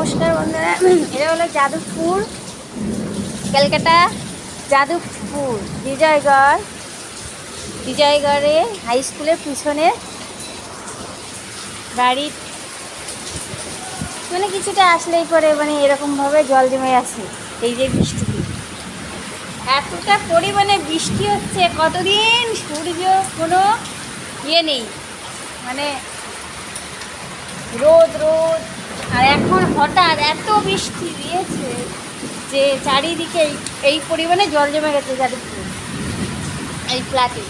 নমস্কার বন্ধুরা। এটা হলো যাদবপুর, ক্যালকাটা, যাদবপুর, বিজয়গড়, বিজয়গড়ে হাই স্কুলের পিছনে গাড়ির মানে কিছুটা আসলেই করে মানে এরকমভাবে জল জমে আছে, এই যে বৃষ্টি। এতটা পরিমাণে বৃষ্টি হচ্ছে, কতদিন সূর্য কোনো ইয়ে নেই। মানে রোদ রোদ আর এখন হঠাৎ এত বৃষ্টি দিয়েছে যে চারিদিকে এই- পরিমাণে জল জমে গেছে যাদবপুর এই ফ্ল্যাটে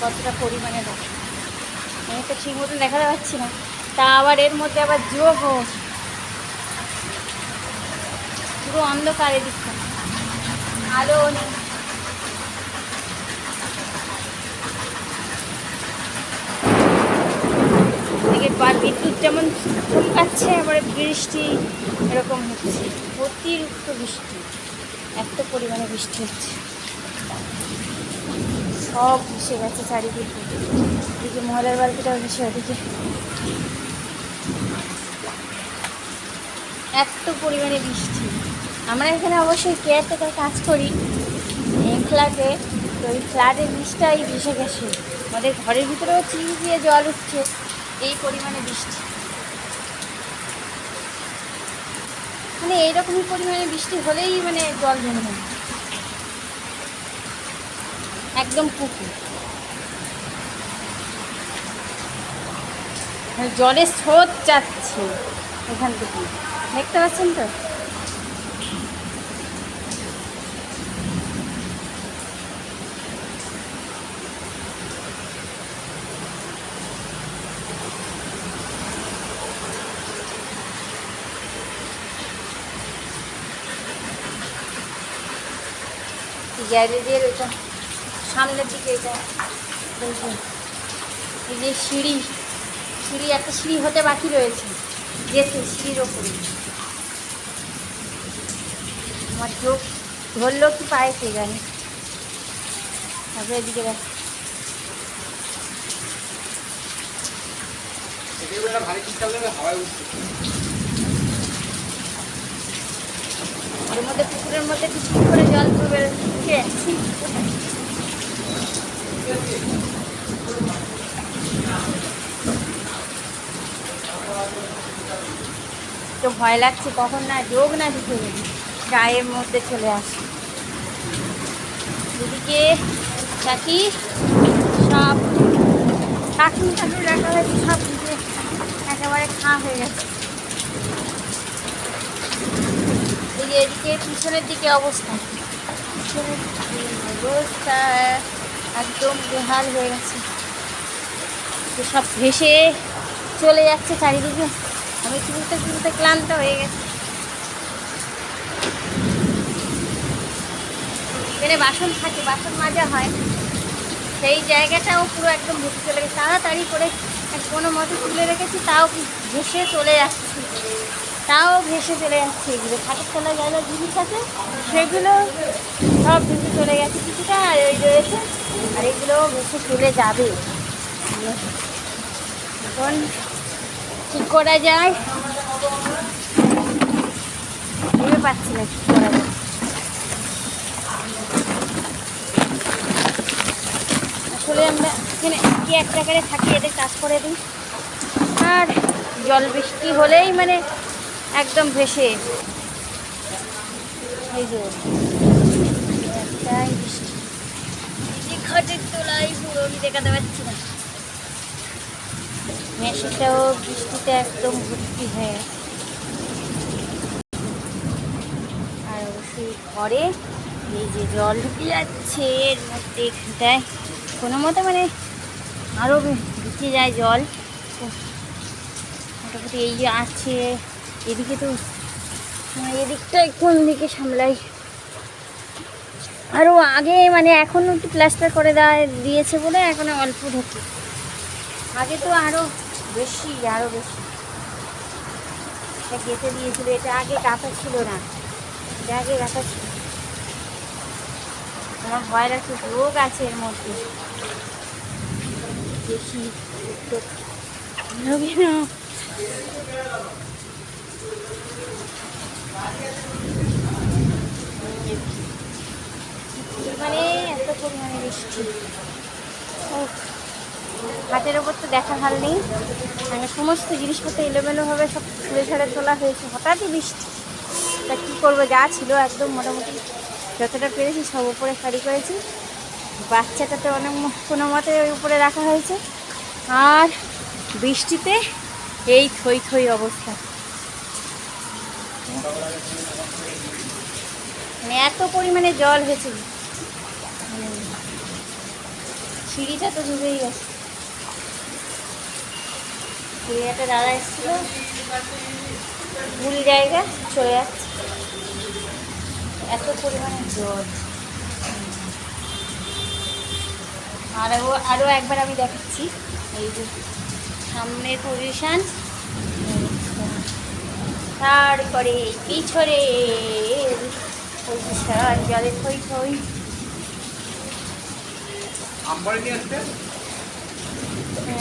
কতটা পরিমাণে দেখো আমি তো ঠিক মতন দেখাতে পাচ্ছি না। তা আবার এর মধ্যে আবার যোগও পুরো অন্ধকার এদিকটা। আলো নেই এদিকে বা- বিদ্যুৎ যেমন ফুল চমকাচ্ছে এবারে বৃষ্টি এরকম হচ্ছে। অতিরিক্ত বৃষ্টি, এত পরিমাণে বৃষ্টি হচ্ছে। সব ভেসে গেছে চারিদিকে। এদিকে মহলের বাড়িটাও ভেসে ওদিকে এত পরিমাণে বৃষ্টি। আমরা এখানে অবশ্যই কেয়ারটেকার কাজ করি। ফ্ল্যাটে, তো ওই ফ্ল্যাটের বৃষ্টিটাই ভেসে গেছে। আমাদের ঘরের ভিতরেও চিনি দিয়ে জল উঠছে। এই পরিমাণে বৃষ্টি। মানে এইরকমই পরিমাণে বৃষ্টি হলেই মানে জল জমে যাবে একদম পুকুর মানে জলের স্রোত যাচ্ছে এখান থেকে। দেখতে পাচ্ছেন তো? গ্যারেজের ওইটা সামনের দিকে এটা। এই যে- সিঁড়ি সিঁড়ি, একটা সিঁড়ি হতে বাকি রয়েছে। যেতে সিঁড়ির ওপরে। আমার চোখ ধরলো কি পায়ে কে জানে। তারপরে এদিকে দেখ। ওর মধ্যে পুকুরের মধ্যে কিছু করে জল পড়বে। তো ভয় লাগছে কখন না যোগ না যাবে গায়ের মধ্যে চলে আসে। এদিকে চাকি, সব কাকুন কাকুন রাখা হয়েছে, সব একেবারে খা হয়ে গেছে। এদিকে পিছনের দিকে অবস্থা। অবস্থা, একদম বেহাল হয়ে গেছে। তো সব ভেসে চলে যাচ্ছে চারিদিকে। আমি তুলতে তুলতে ক্লান্ত হয়ে গেছি। এখানে বাসন থাকে, বাসন মাজা হয়। সেই জায়গাটাও পুরো একদম ভেসে চলে গেছে। তাড়াতাড়ি করে কোনো মতো তুলে রেখেছি, তাও ভেসে চলে যাচ্ছে। তাও ভেসে চলে যাচ্ছে এগুলো। খাটের যা যা জিনিস আছে, সেগুলো সব ভেসে চলে গেছে কিছুটা, আর ওই রয়েছে, আর এগুলো ভেসে চলে যাবে। এখন কী করা যায়। ভেবে পাচ্ছি না কী করা যায়। আসলে আমরা এখানে কি এক জায়গায় থাকি, এদের কাজ করে দিই। আর জল বৃষ্টি হলেই মানে একদম ভেসে। একটাই তোলায় দেখাতে না। বৃষ্টিতে একদম ভর্তি হয়ে। আর অবশ্যই ঘরে এই যে জল ঢুকে যাচ্ছে, এর মধ্যে এখানটায় কোনো মতে মানে আরও ঢুকে যায় জল। মোটামুটি এই যে আছে। এদিকে তো মানে এদিকটাই কোন দিকে সামলাই। আরও আগে মানে এখন একটু প্লাস্টার করে দেওয়া দিয়েছে বলে এখন অল্প ঢুকে। আগে তো আরও বেশি আরও বেশি। এটা গেঁথে দিয়েছিল, এটা আগে গাঁথা ছিল না। এটা আগে গাঁথা ছিল। আমার ভয় লাগছে রোগ আছে এর মধ্যে। বেশি রোগী না। মানে এত পরিমাণে বৃষ্টি হাটের ওপর তো দেখা হাল নেই। মানে সমস্ত জিনিসপত্র এলোমেলোভাবে সব ছুঁড়ে ঝাড়ে তোলা হয়েছে, হঠাৎই বৃষ্টি তা কী করব, যা ছিল একদম মোটামুটি যতটা পেরেছি সব উপরে খালি করেছি। বাচ্চাটাতে অনেক কোনো মতে ওই উপরে রাখা হয়েছে। আর বৃষ্টিতে এই থই থই অবস্থা। মানে এত পরিমাণে জল হয়েছে। সিঁড়িটা তো ডুবেই গেছে। একটা দাদা এসেছিল ভুল জায়গা, চলে যাচ্ছে। এত পরিমাণে জল। আরও আরও একবার আমি দেখাচ্ছি। এই যে সামনের পজিশান তারপরে পজিশান জলে থই থই।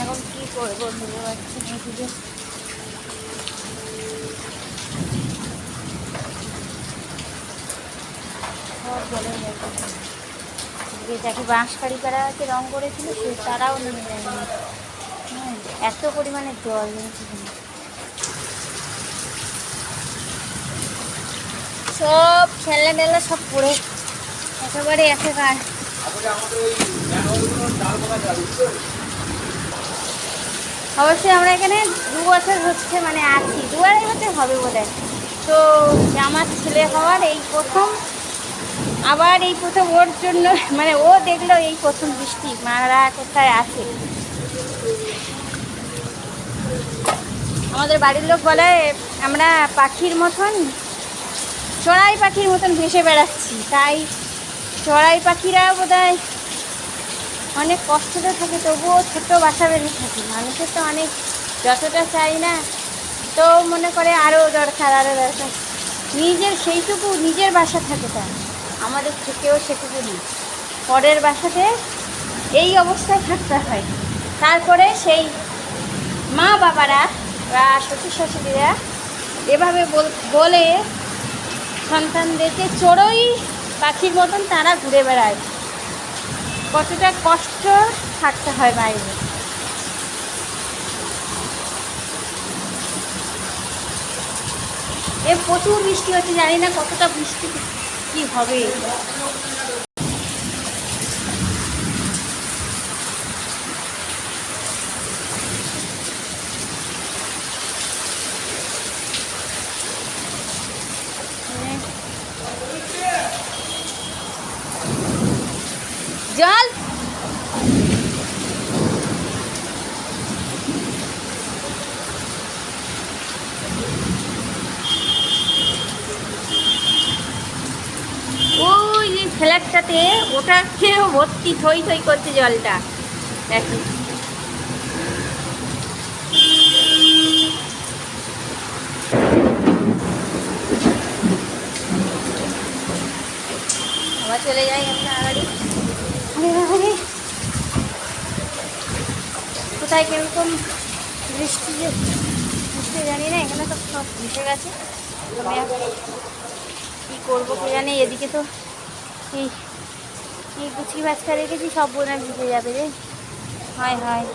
এখন কি করব ভেবে পাচ্ছি না কিছু গেছে। যেটাকে বাঁশ কাড়ি করা আছে রং করেছিল সে তারাও নেমে যায়নি। এত পরিমাণে জল নেমেছে সব খেলনা টেলনা সব পড়ে। একেবারে একেবারে? অবশ্যই আমরা এখানে দু বছর হচ্ছে মানে আছি। দু আড়াই বছর হবে বোধ তো আমার ছেলে হওয়ার এই প্রথম, আবার এই প্রথম ওর জন্য মানে ও দেখল এই প্রথম বৃষ্টি, মারা কোথায় আছে। আমাদের বাড়ির লোক বলে, আমরা পাখির মতন চড়াই পাখির মতন ভেসে বেড়াচ্ছি, তাই চড়াই পাখিরা বোধ অনেক কষ্টতে থাকে, তবুও ছোট বাসা বেঁধে থাকে। মানুষের তো অনেক যতটা চাই না, তো মনে করে আরও দরকার আরও দরকার। নিজের সেইটুকু, নিজের বাসা থাকে তার। আমাদের থেকেও সেটুকু নেই। পরের বাসাতে এই অবস্থায় থাকতে হয়। তারপরে সেই মা বাবারা বা শ্বশুর শাশুড়িরা এভাবে বলে সন্তানদেরকে চড়ই পাখির মতন তারা ঘুরে বেড়ায়। কতটা কষ্ট থাকতে হয় বাইরে এ প্রচুর বৃষ্টি হচ্ছে, জানি না কতটা বৃষ্টি কি হবে জল ওই যে ফ্ল্যাটটাতে ওটাকেও ভর্তি থই থই করছে জলটা। দেখো। আবার চলে যাই আমি তাড়াতাড়ি কোথায় কীরকম বৃষ্টি বৃষ্টি জানি না এখানে তো সব ভেসে গেছে। কী করব কে জানে এদিকে তো এই এই গুছি বাচ্চা রেখেছি সব বোনা ভিজে যাবে রে। হয় হয়।